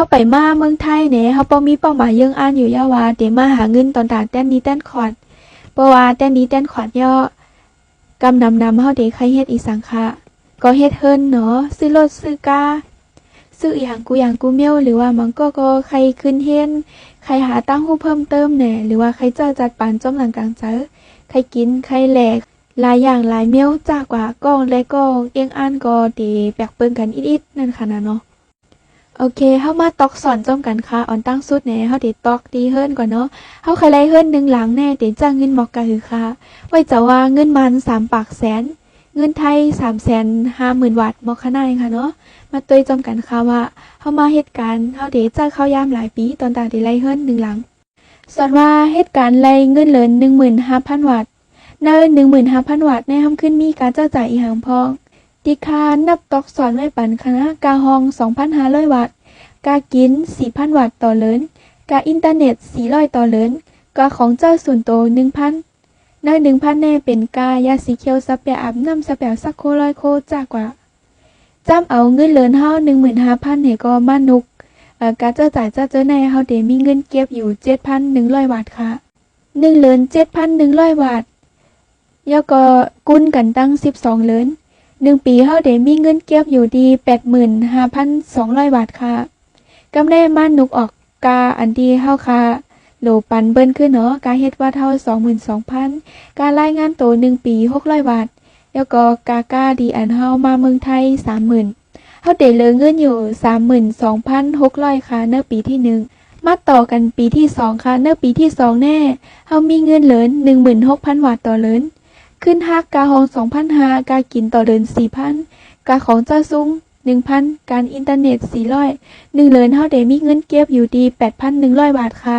เขาไปมาเมืองไทยเนี่ยเขาป้อมีเป้าหมายยังอ่านอยู่ยาว่าเดี๋ยวมาหาเงินตอนต่างแต้นนี้แต้นขอดเพราะว่าแต้นนี้แต้นขอดย่อกำนำนำเฮาเด็กใครเฮ็ดอีสังคะก็เฮ็ดเฮิรนเนาะซื้อรถซื้อกาซื้ออย่างกูอย่างกูเมียวหรือว่ามันก็ก็ใครขึ้นเฮ็นใครหาตั้งหูเพิ่มเติมแหน่ยหรือว่าใครเจอจัดปานจอมหลังกลางเจอใครกินใครแหลกหลายอย่างหลายเมียวจากกว่ากองและก็เอียงอ่านก็ดีแปลกเปิงกันอิดๆนั่นค่ะนะเนาะ โอเคเฮามาตอกสอนจอมกันค่ะออนตั้งสุดแน่เฮาติตอกดีเฮิรนก่อนเนาะเฮาเคยไล่เฮิรนหนึ่งหลังแน่เดี๋ยวจ้างเงินหมอกกะหือค่ะ ไว้จะว่าเงินมันสามปากแสน เงินไทยสามแสนห้าหมื่นวัตต์หมอกขนาดค่ะเนาะ มาตัวยจอมกันค่ะว่าเฮามาเหตุการณ์เฮาเดี๋ยวจ้างเข้ายามหลายปีตอนต่างที่ไล่เฮิรนหนึ่งหลังส่วนว่าเหตุการณ์ไล่เงินเหลินหนึ่งหมื่นห้าพันวัตต์ในหนึ่งหมื่นห้าพันวัตต์ในห้ามขึ้นมีการเจ้าจ่ายอีหางพอง ดิคานับตอกสอนไว้ปันคณะกาฮองสองพันห้าร้อยวัตต์กากิน 4,000 วัตต์ต่อเลินกาอินเทอร์เน็ต400ต่อเลินกาของเจ้าส่วนโต1,000ใน1,000แน่เป็นกายาสีเขียวสเปียอาบน้ำสเปียสักโคร้อยโคจากกว่าจ้ำเอาเงินเลินเฮา15,000ให้ก็มานุกเอ่อกาเจ้าจ่ายเจ้าเจ้าในเฮาเดมีเงินเก็บอยู่ 7,100 วัตต์ค่ะ1เลิน7,100 วัตต์แล้วก็กุนกันตั้ง 12 เลิน หนึ่งปีเฮาได้มีเงินเก็บอยู่ดีแปดหมื่นห้าพันสองร้อยบาทค่ะกำได้มานนุกออกกาอันดีเฮาค่ะโลปันเบิ้ลขึ้นเนาะการเฮ็ดว่าเท่าสองหมื่นสองพันการรายงานโตหนึ่งปีหกร้อยบาทแล้วก็กากาดีอันเฮามาเมืองไทยสามหมื่นเฮาเด้เหลือเงินอยู่สามหมื่นสองพันหกร้อยค่ะเนื้อปีที่หนึ่งมาต่อกันปีที่สองค่ะเนื้อปีที่สองแน่เฮามีเงินเหลือหนึ่งหมื่นหกพันบาทต่อเหลือ ขึ้นหักกาหองสองพันหากากินต่อเดือนสี่พันกาของเจ้าซุ้งหนึ่งพันการอินเทอร์เน็ตสี่ร้อยหนึ่งเลินเท่าเดมีเงินเก็บอยู่ดีแปดพันหนึ่งร้อยบาทค่ะ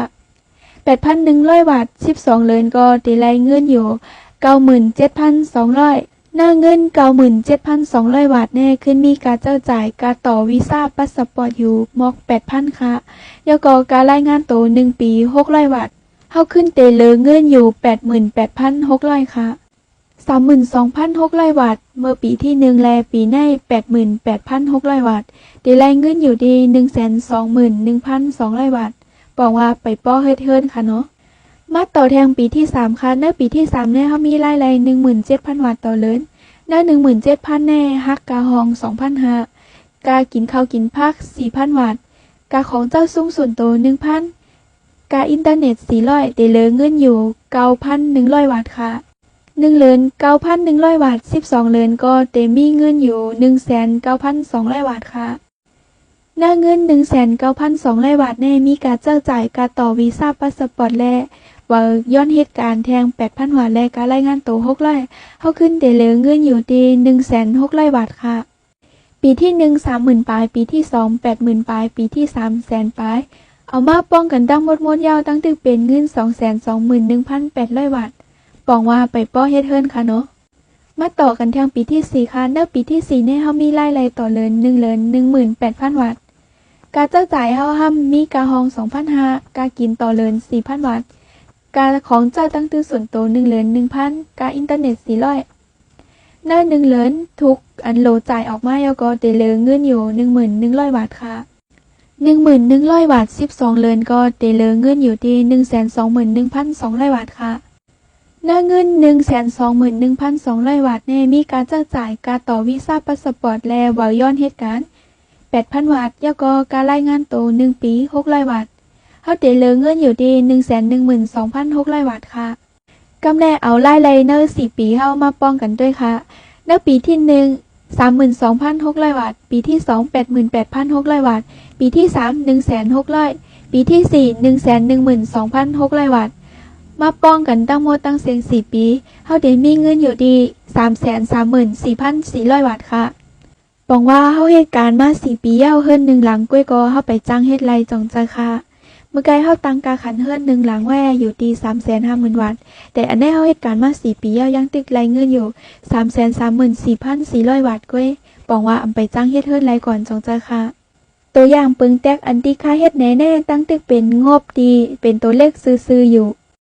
แปดพันหนึ่งร้อยบาทสิบสองเลินก็ตีไลเงินอยู่เก้าหมื่นเจ็ดพันสองร้อยหน้าเงินเก้าหมื่นเจ็ดพันสองร้อยบาทแน่ขึ้นมีการเจ้าจ่ายการต่อวีซ่าปัสปอร์ตอยู่มอกแปดพันค่ะยกอการรายงานโตหนึ่งปีหกร้อยบาทเข้าขึ้นเตเลเงินอยู่แปดหมื่นแปดพันหกร้อยค่ะ สามหมื่นสองพันหกร้อยวัตเมื่อปีที่หนึ่งแลปีในแปดหมื่นแปดพันหกร้อยวัตต์ได้แรงเงินอยู่ดีหนึ่งแสนสองหมื่นหนึ่งพันสองร้อยวัตบอกว่าไปป้อเฮ็ดเฮินค่ะเนาะ มาต่อแทงปีที่สามค่ะเนื้อปีที่สามเนี่ยเขามีรายแรงหนึ่งหมื่นเจ็ดพันวัตต่อเลินเนื้อหนึ่งหมื่นเจ็ดพันแน่ฮักกาหองสองพันห้ากากินข้าวกินพักสี่พันวัตกาของเจ้าซุ้งส่วนโตหนึ่งพันกาอินเทอร์เน็ตสี่ร้อยเดลเงินอยู่เก้าพันหนึ่งร้อยวัตค่ะ หนึ่งเหรียญเก้าพันหนึ่งร้อยบาทสิบสองเหรียญก็เต็มมีเงินอยู่หนึ่งแสนเก้าพันสองร้อยบาทค่ะ หน้าเงินหนึ่งแสนเก้าพันสองร้อยบาทแน่มีการเจ้าจ่ายการต่อวีซ่าพาสปอร์ตและว่าย้อนเหตุการณ์แทงแปดพันบาทและการรายงานตัวหกร้อยเข้าขึ้นเดเหลือเงินอยู่ดีหนึ่งแสนหกร้อยบาทค่ะ ปีที่หนึ่งสามหมื่นปลายปีที่สองแปดหมื่นปลายปีที่สามแสนปลายเอามาป้องกันตั้งหมดมดยาวตั้งตึกเป็นเงินสองแสนสองหมื่นหนึ่งพันแปดร้อยบาท อกว่าไปป้อเฮ็ดเฮิรนค่ะเนาะมาต่อกันทางปีที่สี่ค่ะในปีที่สี่เนี่ยเฮามีรายรายต่อเลินหนึ่งเลนหนึ่งหมื่นแปดพันวัตต์การเจ้าจ่ายเฮาห้ามมีกาฮองสองพันห้าการกินต่อเลนสี่พันวัตต์การของเจ้าตั้งตื้อส่วนโตวหนึ่งเลนหนึ่งพันการอินเทอร์เน็ตสี่ร้อยในหนึ่งเลนทุกอันโหลจ่ายออกมาแล้วก็เดเหลือเงินอยู่หนึ่งหมื่นหนึ่งร้อยบาทค่ะหนึ่งหมื่นหนึ่งร้อยบาทสิบสองเลนก็เดเหลือเงินอยู่ที่หนึ่งแสนสองหมื่นหนึ่งพันสองร้อยบาท หน้าเงิน121,200 บาทแน่มีการจ้างจ่ายการต่อวีซ่าพาสปอร์ตและวาย้อนเหตุการณ์8,000 บาทแล้วก็การรายงานตัว1ปี600บาทเฮาได้เหลือเงินอยู่ที่112,600บาทค่ะกำแน่เอารายไลเนอร์4ปีเฮามาป้องกันด้วยค่ะในปีที่ 1 32,600บาท ปีที่ 2 88,600บาท ปีที่ 3 1,600ปีที่ 4 112,600บาท มาป้องกันตั้งหมตั้งเสียงสี่ปีเฮาได้มีเงินอยู่ดีสามแสนสามหมื่นสี่พันสี่ร้อยบาทค่ะบอกว่าเฮาเหตุการณ์มาสี่ปีเย้าเฮิรนหนึ่งหลังกล้วยกอเฮาไปจ้างเฮ็ดไรจองใจค่ะเมื่อไกลเฮาตังกาขันเฮิรนหนึ่งหลังแว่อยู่ดีสามแสนห้าหมื่นวัตแต่อันนี้เฮาเหตุการณ์มาสี่ปีเย้ายังติดไรเงินอยู่สามแสนสามหมื่นสี่พันสี่ร้อยบาทกล้วยบอกว่าอำไปจ้างเฮ็ดเฮิรนไรก่อนจองใจค่ะตัวอย่างปึงแตกอันที่ค่าเฮ็ดแน่ๆตั้งตึกเป็นงบดี เป็นตัวเลขซื่อๆอยู่